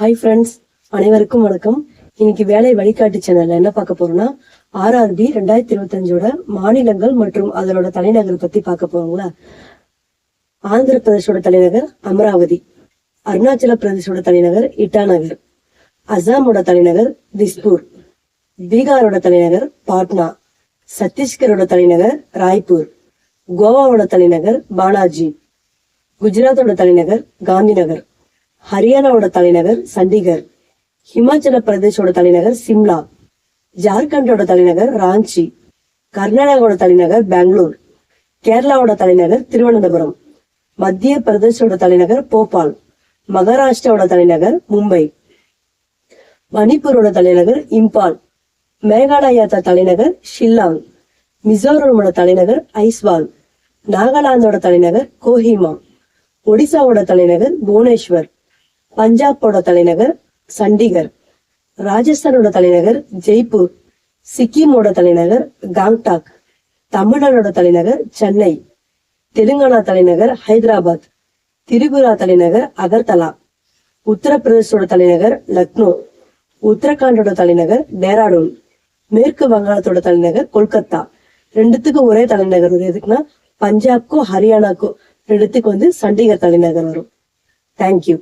Hi friends அனைவருக்கும் வணக்கம். இன்னைக்கு வேலை வழிகாட்டு சேனல்ல என்ன பார்க்க போறோம்னா ஆர்ஆர்பி ரெண்டாயிரத்தி இருபத்தஞ்சோட மாநிலங்கள் மற்றும் அதனோட தலைநகர் பத்தி பார்க்க போறோங்களா ஆந்திர பிரதேசோட தலைநகர் அமராவதி அருணாச்சல பிரதேசோட தலைநகர் இட்டாநகர் அசாமோட தலைநகர் திஸ்பூர் பீகாரோட தலைநகர் பாட்னா சத்தீஸ்கரோட தலைநகர் ராய்ப்பூர் கோவாவோட தலைநகர் பாலாஜி குஜராத்தோட தலைநகர் காந்திநகர். ஹரியானாவோட தலைநகர் சண்டிகர் ஹிமாச்சல பிரதேஷோட தலைநகர் சிம்லா ஜார்க்கண்டோட தலைநகர் ராஞ்சி கர்நாடகாவோட தலைநகர் பெங்களூர் கேரளாவோட தலைநகர் திருவனந்தபுரம் மத்திய பிரதேசோட தலைநகர் போபால் மகாராஷ்டிராவோட தலைநகர் மும்பை மணிப்பூரோட தலைநகர் இம்பால் மேகாலயா தலைநகர் ஷில்லாங் மிசோரமோட தலைநகர் ஐஸ்வால் நாகாலாந்தோட தலைநகர் கோஹிமா ஒடிசாவோட தலைநகர் புவனேஸ்வர் பஞ்சாபோட தலைநகர் சண்டிகர் ராஜஸ்தானோட தலைநகர் ஜெய்ப்பூர் சிக்கிமோட தலைநகர் காங்டாக் தமிழ்நாடோட தலைநகர் சென்னை தெலுங்கானா தலைநகர் ஹைதராபாத் திரிபுரா தலைநகர் அகர்தலா உத்தரப்பிரதேசோட தலைநகர் லக்னோ உத்தரகாண்டோட தலைநகர் டேராடூன் மேற்கு வங்காளத்தோட தலைநகர் கொல்கத்தா. ரெண்டுத்துக்கும் ஒரே தலைநகர் வரும் எதுக்குன்னா பஞ்சாப்க்கும் ஹரியானாக்கும் ரெண்டுத்துக்கும் வந்து சண்டிகர் தலைநகர் வரும். தேங்க்யூ